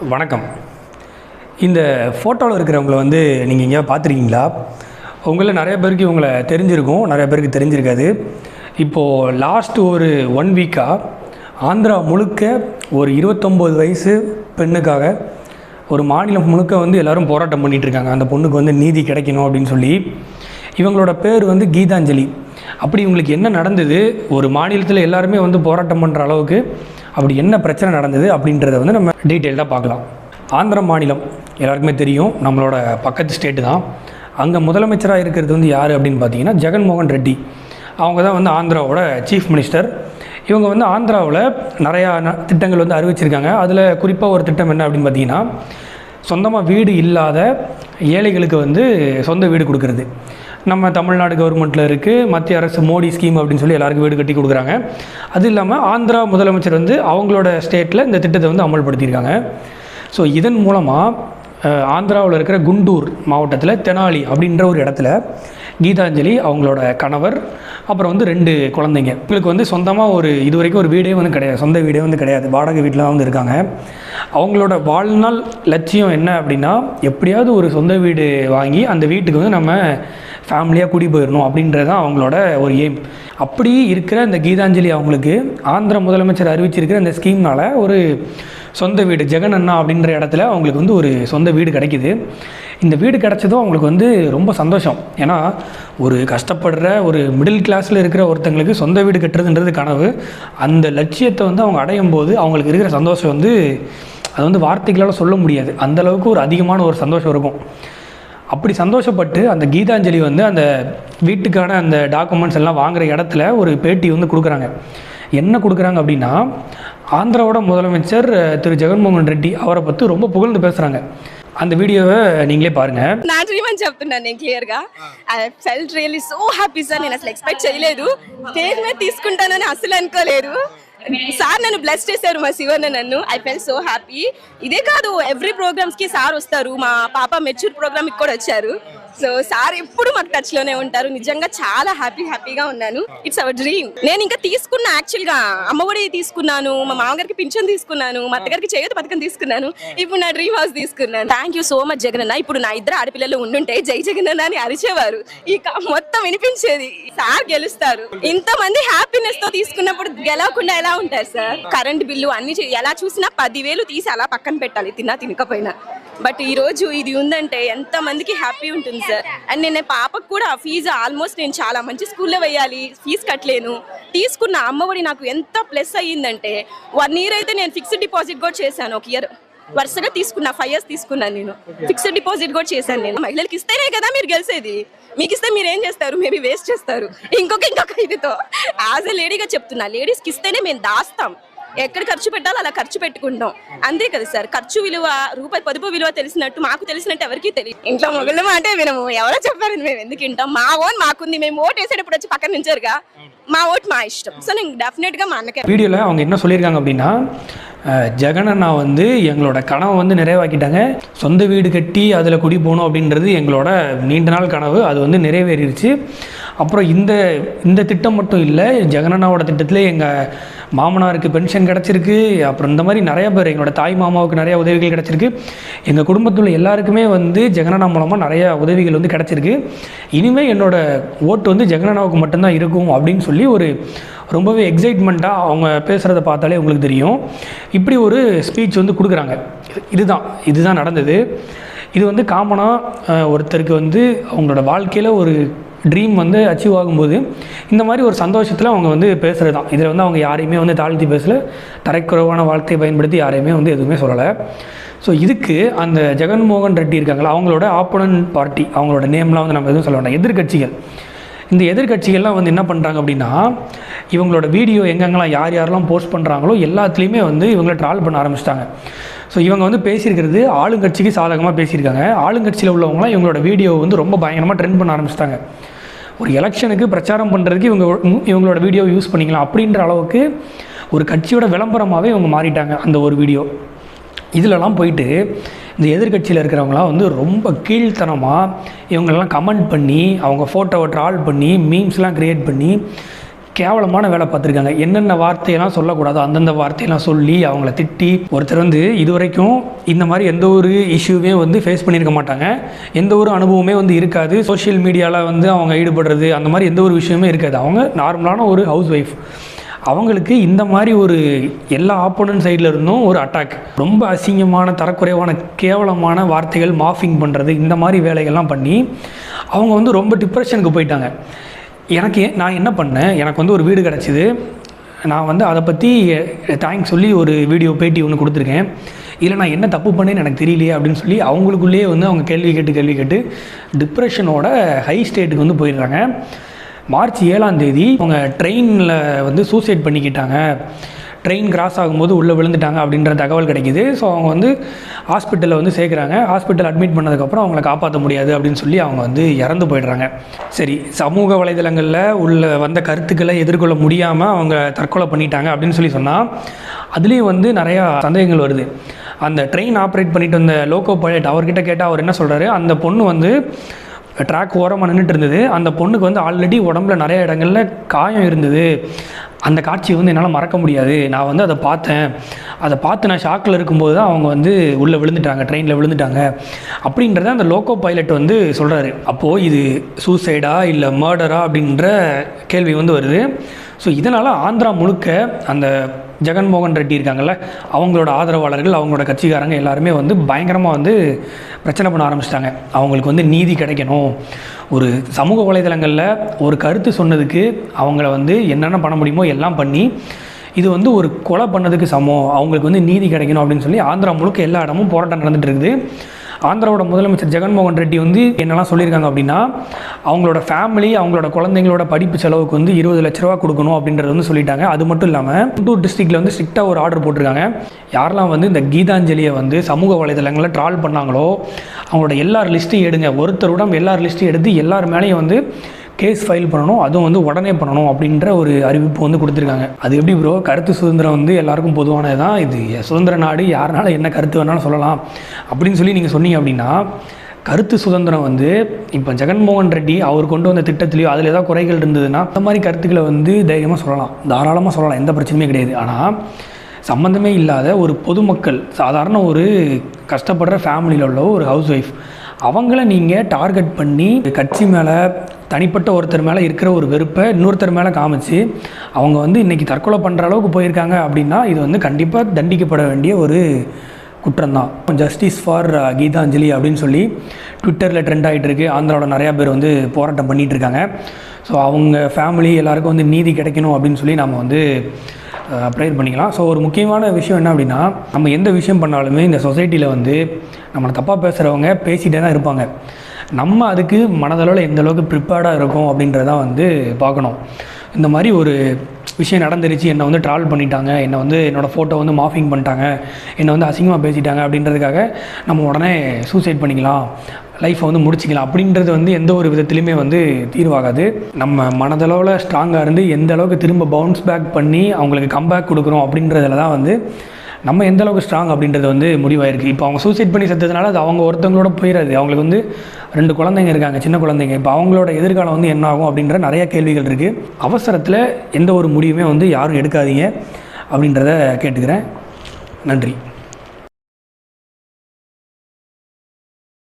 வணக்கம். இந்த ஃபோட்டோவில் இருக்கிறவங்கள வந்து நீங்கள் எங்கேயாவது பார்த்துருக்கீங்களா? உங்களில் நிறைய பேருக்கு இவங்களை தெரிஞ்சிருக்கும் நிறைய பேருக்கு தெரிஞ்சிருக்காது. இப்போது லாஸ்ட் ஒரு ஒன் வீக்காக ஆந்திரா முழுக்க ஒரு இருபத்தொம்போது வயசு பெண்ணுக்காக ஒரு மாநிலம் முழுக்க வந்து எல்லோரும் போராட்டம் பண்ணிகிட்டு இருக்காங்க அந்த பொண்ணுக்கு வந்து நீதி கிடைக்கணும் அப்படின்னு சொல்லி. இவங்களோட பேர் வந்து கீதாஞ்சலி. அப்படி இவங்களுக்கு என்ன நடந்தது? ஒரு மாநிலத்தில் எல்லாருமே வந்து போராட்டம் பண்ணுற அளவுக்கு அப்படி என்ன பிரச்சனை நடந்தது அப்படின்றத வந்து நம்ம டீட்டெயில்டாக பார்க்கலாம். ஆந்திர மாநிலம் எல்லாருக்குமே தெரியும் நம்மளோட பக்கத்து ஸ்டேட்டு தான். அங்கே முதலமைச்சராக இருக்கிறது வந்து யார் அப்படின்னு பார்த்தீங்கன்னா ஜெகன்மோகன் ரெட்டி. அவங்க தான் வந்து ஆந்திராவோட சீஃப் மினிஸ்டர் இவங்க வந்து ஆந்திராவில் நிறையா ந- திட்டங்கள் வந்து அறிவிச்சிருக்காங்க. அதில் குறிப்பாக ஒரு திட்டம் என்ன அப்படின்னு பார்த்தீங்கன்னா சொந்தமாக வீடு இல்லாத ஏழைகளுக்கு வந்து சொந்த வீடு கொடுக்கறது. நம்ம தமிழ்நாடு கவர்மெண்ட்டில் இருக்குது மத்திய அரசு மோடி ஸ்கீம் அப்படின்னு சொல்லி எல்லாருக்கும் வீடு கட்டி கொடுக்குறாங்க. அது இல்லாமல் ஆந்திரா முதலமைச்சர் வந்து அவங்களோட ஸ்டேட்டில் இந்த திட்டத்தை வந்து அமல்படுத்தியிருக்காங்க. ஸோ இதன் மூலமாக ஆந்திராவில் இருக்கிற குண்டூர் மாவட்டத்தில் தெனாலி அப்படின்ற ஒரு இடத்துல கீதாஞ்சலி அவங்களோட கணவர் அப்புறம் வந்து ரெண்டு குழந்தைங்க. இவங்களுக்கு வந்து சொந்தமாக ஒரு இது வரைக்கும் ஒரு வீடே வந்து கிடையாது சொந்த வீடே வந்து கிடையாது வாடகை வீட்டில் தான் வந்து இருக்காங்க. அவங்களோட வாழ்நாள் லட்சியம் என்ன அப்படின்னா எப்படியாவது ஒரு சொந்த வீடு வாங்கி அந்த வீட்டுக்கு வந்து நம்ம ஃபேமிலியாக கூடி போயிடணும் அப்படின்றது தான் அவங்களோட ஒரு எய்ம் அப்படி இருக்கிற இந்த கீதாஞ்சலி அவங்களுக்கு ஆந்திர முதலமைச்சர் அறிவிச்சிருக்கிற இந்த ஸ்கீம்னால் ஒரு சொந்த வீடு ஜெகன் அண்ணா அப்படின்ற இடத்துல அவங்களுக்கு வந்து ஒரு சொந்த வீடு கிடைக்கிது. இந்த வீடு கிடச்சதும் அவங்களுக்கு வந்து ரொம்ப சந்தோஷம். ஏன்னா ஒரு கஷ்டப்படுற ஒரு மிடில் கிளாஸில் இருக்கிற ஒருத்தங்களுக்கு சொந்த வீடு கட்டுறதுன்றது கனவு. அந்த லட்சியத்தை வந்து அவங்க அடையும் போது அவங்களுக்கு இருக்கிற சந்தோஷம் வந்து அது வந்து வார்த்தைகளால் சொல்ல முடியாது. அந்தளவுக்கு ஒரு அதிகமான ஒரு சந்தோஷம் இருக்கும். அப்படி சந்தோஷப்பட்டு அந்த கீதாஞ்சலி வந்து அந்த வீட்டுக்கான அந்த டாக்குமெண்ட்ஸ் எல்லாம் வாங்குற இடத்துல ஒரு பேட்டி வந்து கொடுக்குறாங்க என்ன கொடுக்குறாங்க அப்படின்னா ஆந்திராவோட முதலமைச்சர் அஹ், திரு ஜெகன்மோகன் ரெட்டி அவரை பற்றி ரொம்ப புகழ்ந்து பேசுகிறாங்க அந்த வீடியோவை நீங்களே பாருங்கள் నా డ్రీమ్ అని చెప్తున్నాను నేను క్లియర్ గా I felt really so happy sir నేను అసలు ఎక్స్పెక్ట్ చేయలేదు స్టేజ్ మీద తీసుకుంటానని అసలు అనుకోలేదు సార్ నన్ను బ్లెస్ చేశారు మా శివన్న నన్ను. ఐ ఫెల్ సో హ్యాపీ ఇదే కాదు ఎవ్రీ ప్రోగ్రామ్స్కి సార్ వస్తారు. మా పాప మెచ్యూర్ ప్రోగ్రామ్కి కూడా వచ్చారు. సో సార్ ఎప్పుడు మాకు టచ్లోనే ఉంటారు. నిజంగా చాలా హ్యాపీ హ్యాపీగా ఉన్నాను. ఇట్స్ అవర్ డ్రీమ్ నేను ఇంకా తీసుకున్నా యాక్చువల్గా. అమ్మఒడి తీసుకున్నాను. మా మామగారికి పింఛన్ తీసుకున్నాను. మా అత్తగారికి చేయదు పథకం తీసుకున్నాను. ఇప్పుడు నా డ్రీమ్ హౌస్ తీసుకున్నాను. Thank you so much Jagananna. ఇప్పుడు నా ఇద్దరు ఆడపిల్లలు ఉండుంటే జై జగనన్న అని అరిచేవారు. ఇక మొత్తం వినిపించేది. సార్ గెలుస్తారు. ఇంతమంది హ్యాపీనెస్తో తీసుకున్నప్పుడు గెలవకుండా ఎలా ఉంటారు సార్? కరెంట్ బిల్లు అన్ని ఎలా చూసినా పదివేలు తీసి అలా పక్కన పెట్టాలి. తిన్నా తినకపోయినా. బట్ ఈ రోజు ఇది ఉందంటే ఎంత మందికి హ్యాపీ ఉంటుంది సార్ అండ్ నేను పాపకు కూడా ఫీజు ఆల్మోస్ట్ నేను చాలా మంచి స్కూల్లో వేయాలి ఫీజు కట్టలేను. తీసుకున్న అమ్మఒడి నాకు ఎంత ప్లస్ అయ్యిందంటే వన్ ఇయర్ అయితే నేను ఫిక్స్డ్ డిపాజిట్ కూడా చేశాను. ఒక ఇయర్ వరుసగా తీసుకున్నా ఫైవ్ ఇయర్స్ తీసుకున్నాను నేను. ఫిక్స్డ్ డిపాజిట్ కూడా చేశాను నేను. మహిళలకు ఇస్తేనే కదా మీరు గెలిచేది మీకు ఇస్తే మీరు ఏం చేస్తారు? మేబీ వేస్ట్ చేస్తారు. ఇంకొక ఇంకొక ఇదితో. యాజ్ ఎ లేడీగా చెప్తున్నా లేడీస్కి ఇస్తేనే మేము దాస్తాం. ఎక్కడ ఖర్చు పెట్టాలో అలా ఖర్చు పెట్టుకుంటాం అంతే కదా సార్ ఖర్చు విలువ రూపాయి పొదుపు విలువ తెలిసినట్టు మాకు తెలిసినట్టు ఎవరికి తెలియదు ఇంట్లో మొగలు అంటే వినము ఎవరో చెప్పారని మేము ఎందుకు వింటాం మా ఓన్ మాకుంది మేము ఓట్ వేసేటప్పుడు వచ్చి పక్కన నుంచారుగా మా ఓట్ మా ఇష్టం సో నేను డెఫినెట్ గా మా అన్నకే வீடியோவில் அவங்க என்ன சொல்லியிருக்காங்க அப்படின்னா அஹ், ஜெகன் அண்ணா வந்து எங்களோட கனவை வந்து நிறைவாக்கிட்டாங்க சொந்த வீடு கட்டி அதில் குடி போகணும் அப்படின்றது எங்களோட நீண்ட நாள் கனவு அது வந்து நிறைவேறிடுச்சு அப்புறம் இந்த இந்த திட்டம் மட்டும் இல்லை ஜெகனண்ணாவோட திட்டத்தில் எங்கள் மாமனாருக்கு பென்ஷன் கிடச்சிருக்கு. அப்புறம் இந்த மாதிரி நிறைய பேர் எங்களோட தாய் மாமாவுக்கு நிறைய உதவிகள் கிடச்சிருக்கு. எங்கள் குடும்பத்தில் உள்ள எல்லாருக்குமே வந்து ஜெகனண்ணா மூலமாக நிறைய உதவிகள் வந்து கிடச்சிருக்கு. இனிமேல் என்னோடய ஓட்டு வந்து ஜெகனண்ணாவுக்கு மட்டும்தான் இருக்கும் அப்படின்னு சொல்லி ஒரு ரொம்பவே எக்ஸைட்மெண்ட்டாக அவங்க பேசுகிறத பார்த்தாலே உங்களுக்கு தெரியும். இப்படி ஒரு ஸ்பீச் வந்து கொடுக்குறாங்க. இதுதான் இதுதான் நடந்தது. இது வந்து காமனாக ஒருத்தருக்கு வந்து அவங்களோட வாழ்க்கையில் ஒரு ட்ரீம் வந்து அச்சீவ் ஆகும்போது இந்த மாதிரி ஒரு சந்தோஷத்தில் அவங்க வந்து பேசுகிறது தான் இதில் வந்து அவங்க யாரையுமே வந்து தாழ்த்தி பேசல. தரைக்குறைவான வார்த்தையை பயன்படுத்தி யாரையுமே வந்து எதுவுமே சொல்லலை. ஸோ இதுக்கு அந்த ஜெகன்மோகன் ரெட்டி இருக்காங்களா அவங்களோட ஆப்போனன்ட் பார்ட்டி அவங்களோட நேம்லாம் வந்து நம்ம எதுவும் சொல்ல வேண்டாம். எதிர்க்கட்சிகள் இந்த எதிர்க்கட்சிகள்லாம் வந்து என்ன பண்ணுறாங்க அப்படின்னா இவங்களோட வீடியோ எங்கெங்கெல்லாம் யார் யாரெல்லாம் போஸ்ட் பண்ணுறாங்களோ எல்லாத்துலேயுமே வந்து இவங்களை ட்ரால் பண்ண ஆரம்பிச்சிட்டாங்க. ஸோ இவங்க வந்து பேசியிருக்கிறது ஆளுங்கட்சிக்கு சாதகமாக பேசியிருக்காங்க. ஆளுங்கட்சியில் உள்ளவங்களாம் இவங்களோட வீடியோ வந்து ரொம்ப பயங்கரமாக ட்ரெண்ட் பண்ண ஆரம்பிச்சிட்டாங்க. ஒரு எலெக்ஷனுக்கு பிரச்சாரம் பண்ணுறதுக்கு இவங்க இவங்களோட வீடியோ யூஸ் பண்ணிக்கலாம் அப்படின்ற அளவுக்கு ஒரு கட்சியோட விளம்பரமாகவே இவங்க மாறிட்டாங்க அந்த ஒரு வீடியோ இதிலலாம் போயிட்டு இந்த எதிர்க்கட்சியில் இருக்கிறவங்களாம் வந்து ரொம்ப கீழ்த்தனமாக இவங்களெல்லாம் கமெண்ட் பண்ணி அவங்க ஃபோட்டோவை ட்ரால் பண்ணி மீம்ஸ்லாம் க்ரியேட் பண்ணி கேவலமான வேலை பார்த்துருக்காங்க. என்னென்ன வார்த்தையெல்லாம் சொல்லக்கூடாதோ அந்தந்த வார்த்தையெல்லாம் சொல்லி அவங்கள திட்டி ஒருத்தர் வந்து இது வரைக்கும் இந்த மாதிரி எந்த ஒரு இஷ்யூவே வந்து ஃபேஸ் பண்ணியிருக்க மாட்டாங்க. எந்த ஒரு அனுபவமே வந்து இருக்காது. சோஷியல் மீடியாவில் வந்து அவங்க ஈடுபடுறது அந்த மாதிரி எந்த ஒரு விஷயமே இருக்காது. அவங்க நார்மலான ஒரு ஹவுஸ் ஒய்ஃப் அவங்களுக்கு இந்த மாதிரி ஒரு எல்லா ஆப்போனன்ட் சைடில் இருந்தும் ஒரு அட்டாக் ரொம்ப அசிங்கமான தரக்குறைவான கேவலமான வார்த்தைகள் மாஃபிங் பண்ணுறது இந்த மாதிரி வேலைகள்லாம் பண்ணி அவங்க வந்து ரொம்ப டிப்ரெஷனுக்கு போயிட்டாங்க. எனக்கு நான் என்ன பண்ணேன்? எனக்கு வந்து ஒரு வீடு கிடச்சிது. நான் வந்து அதை பற்றி தேங்க்ஸ் சொல்லி ஒரு வீடியோ பேட்டி ஒன்று கொடுத்துருக்கேன். இல்லை நான் என்ன தப்பு பண்ணேன்னு எனக்கு தெரியலையே அப்படின்னு சொல்லி அவங்களுக்குள்ளேயே வந்து அவங்க கேள்வி கேட்டு கேள்வி கேட்டு டிப்ரெஷனோட ஹை ஸ்டேட்டுக்கு வந்து போயிடுறாங்க மார்ச் ஏழாம் தேதி அவங்க ட்ரெயினில் வந்து சூசைட் பண்ணிக்கிட்டாங்க. ட்ரெயின் கிராஸ் ஆகும்போது உள்ளே விழுந்துட்டாங்க அப்படின்ற தகவல் கிடைக்கிது. ஸோ அவங்க வந்து ஹாஸ்பிட்டலில் வந்து சேர்க்குறாங்க. ஹாஸ்பிட்டல் அட்மிட் பண்ணதுக்கப்புறம் அவங்கள காப்பாற்ற முடியாது அப்படின்னு சொல்லி அவங்க வந்து இறந்து போயிடுறாங்க. சரி சமூக வலைதளங்களில் உள்ள வந்த கருத்துக்களை எதிர்கொள்ள முடியாமல் அவங்க தற்கொலை பண்ணிட்டாங்க அப்படின்னு சொல்லி சொன்னால் அதுலேயும் வந்து நிறையா சந்தேகங்கள் வருது. அந்த ட்ரெயின் ஆப்ரேட் பண்ணிட்டு வந்த லோக்கோ பைலட் அவர்கிட்ட கேட்டால் அவர் என்ன சொல்கிறாரு அந்த பொண்ணு வந்து ட்ராக் ஓரமாக நின்றுட்டு இருந்தது. அந்த பொண்ணுக்கு வந்து ஆல்ரெடி உடம்புல நிறைய இடங்களில் காயம் இருந்தது. அந்த காட்சியை வந்து என்னால் மறக்க முடியாது. நான் வந்து அதை பார்த்தேன். அதை பார்த்து நான் ஷாக்கில் இருக்கும்போது தான் அவங்க வந்து உள்ளே விழுந்துட்டாங்க ட்ரெயினில் விழுந்துட்டாங்க. அப்படின்றத அந்த லோக்கோ பைலட் வந்து சொல்கிறாரு அப்போது இது சூசைடா இல்லை மர்டரா அப்படின்ற கேள்வி வந்து வருது. ஸோ இதனால் ஆந்திரா முழுக்க அந்த ஜெகன்மோகன் ரெட்டி இருக்காங்கல்ல அவங்களோட ஆதரவாளர்கள் அவங்களோட கட்சிக்காரங்க எல்லாருமே வந்து பயங்கரமாக வந்து பிரச்சனை பண்ண ஆரம்பிச்சிட்டாங்க. அவங்களுக்கு வந்து நீதி கிடைக்கணும். ஒரு சமூக வலைதளங்களில் ஒரு கருத்து சொன்னதுக்கு அவங்கள வந்து என்னென்ன பண்ண முடியுமோ எல்லாம் பண்ணி இது வந்து ஒரு கொலை பண்ணதுக்கு சமம். அவங்களுக்கு வந்து நீதி கிடைக்கணும் அப்படின்னு சொல்லி ஆந்திரா முழுக்க எல்லா இடமும் போராட்டம் நடந்துகிட்டு இருக்குது. ஆந்திராவோட முதலமைச்சர் ஜெகன்மோகன் ரெட்டி வந்து என்னெல்லாம் சொல்லியிருக்காங்க அப்படின்னா அவங்களோட ஃபேமிலி அவங்களோட குழந்தைங்களோட படிப்பு செலவுக்கு வந்து இருபது லட்ச ரூபா கொடுக்கணும் அப்படின்றது வந்து சொல்லிட்டாங்க. அது மட்டும் இல்லாமல் குண்டூர் டிஸ்ட்ரிக்டில் வந்து ஸ்ட்ரிக்டாக ஒரு ஆர்டர் போட்டிருக்காங்க. யாரெல்லாம் வந்து இந்த கீதாஞ்சலியை வந்து சமூக வலைதளங்களில் ட்ரால் பண்ணாங்களோ அவங்களோட எல்லார் லிஸ்ட்டையும் எடுங்க. ஒருத்தரோட எல்லார் லிஸ்ட்டையும் எடுத்து எல்லார் மேலேயும் வந்து கேஸ் ஃபைல் பண்ணணும் அதுவும் வந்து உடனே பண்ணணும் அப்படின்ற ஒரு அறிவிப்பு வந்து கொடுத்துருக்காங்க. அது எப்படி ப்ரோ கருத்து சுதந்திரம் வந்து எல்லாருக்கும் பொதுவானது தான் இது சுதந்திர நாடு யாருனால என்ன கருத்து வேணாலும் சொல்லலாம். அப்படின்னு சொல்லி நீங்கள் சொன்னீங்க அப்படின்னா கருத்து சுதந்திரம் வந்து இப்போ ஜெகன்மோகன் ரெட்டி அவர் கொண்டு வந்த திட்டத்திலையோ அதில் ஏதாவது குறைகள் இருந்ததுன்னா அந்த மாதிரி கருத்துக்களை வந்து தைரியமாக சொல்லலாம். தாராளமாக சொல்லலாம் எந்த பிரச்சனையுமே கிடையாது. ஆனால் சம்மந்தமே இல்லாத ஒரு பொதுமக்கள் சாதாரண ஒரு கஷ்டப்படுற ஃபேமிலியில் உள்ள ஒரு ஹவுஸ் ஒய்ஃப் அவங்கள நீங்கள் டார்கெட் பண்ணி கட்சி மேலே தனிப்பட்ட ஒருத்தர் மேலே இருக்கிற ஒரு வெறுப்பை இன்னொருத்தர் மேலே காமிச்சு அவங்க வந்து இன்றைக்கி தற்கொலை பண்ணுற அளவுக்கு போயிருக்காங்க அப்படின்னா இது வந்து கண்டிப்பாக தண்டிக்கப்பட வேண்டிய ஒரு குற்றம்தான். ஜஸ்டிஸ் ஃபார் கீதாஞ்சலி அப்படின்னு சொல்லி ட்விட்டரில் ட்ரெண்ட் ஆகிட்டு இருக்குது ஆந்திராவோட நிறையா பேர் வந்து போராட்டம் பண்ணிகிட்டு இருக்காங்க. ஸோ அவங்க ஃபேமிலி எல்லாருக்கும் வந்து நீதி கிடைக்கணும் அப்படின்னு சொல்லி நம்ம வந்து ப்ரேயர் பண்ணிக்கலாம். ஸோ ஒரு முக்கியமான விஷயம் என்ன அப்படின்னா நம்ம எந்த விஷயம் பண்ணாலுமே இந்த சொசைட்டியில் வந்து நம்மளை தப்பாக பேசுகிறவங்க பேசிகிட்டே தான் இருப்பாங்க. நம்ம அதுக்கு மனதளவில் எந்த அளவுக்கு ப்ரிப்பேர்டாக இருக்கும் அப்படின்றதான் வந்து பார்க்கணும். இந்த மாதிரி ஒரு விஷயம் நடந்துருச்சு என்னை வந்து ட்ராவல் பண்ணிட்டாங்க என்னை வந்து என்னோடய ஃபோட்டோ வந்து மாஃபிங் பண்ணிட்டாங்க என்னை வந்து அசிங்கமாக பேசிட்டாங்க அப்படின்றதுக்காக நம்ம உடனே சூசைட் பண்ணிக்கலாம். லைஃப்பை வந்து முடிச்சிக்கலாம். அப்படின்றது வந்து எந்த ஒரு விதத்துலையுமே வந்து தீர்வாகாது. நம்ம மனதளவில் ஸ்ட்ராங்காக இருந்து எந்த அளவுக்கு திரும்ப பவுன்ஸ் பேக் பண்ணி அவங்களுக்கு கம்பேக் கொடுக்குறோம் அப்படின்றதுல தான் வந்து நம்ம எந்த அளவுக்கு ஸ்ட்ராங் அப்படின்றது வந்து முடிவாயிருக்கு. இப்போ அவங்க சூசைட் பண்ணி செத்ததுனால அது அவங்க ஒருத்தவங்களோட போயிடாது அவங்களுக்கு வந்து ரெண்டு குழந்தைங்க இருக்காங்க சின்ன குழந்தைங்க. இப்போ அவங்களோட எதிர்காலம் வந்து என்ன ஆகும் அப்படின்ற நிறைய கேள்விகள் இருக்குது அவசரத்தில் எந்த ஒரு முடிவுமே வந்து யாரும் எடுக்காதீங்க அப்படின்றத கேட்டுக்கிறேன். நன்றி.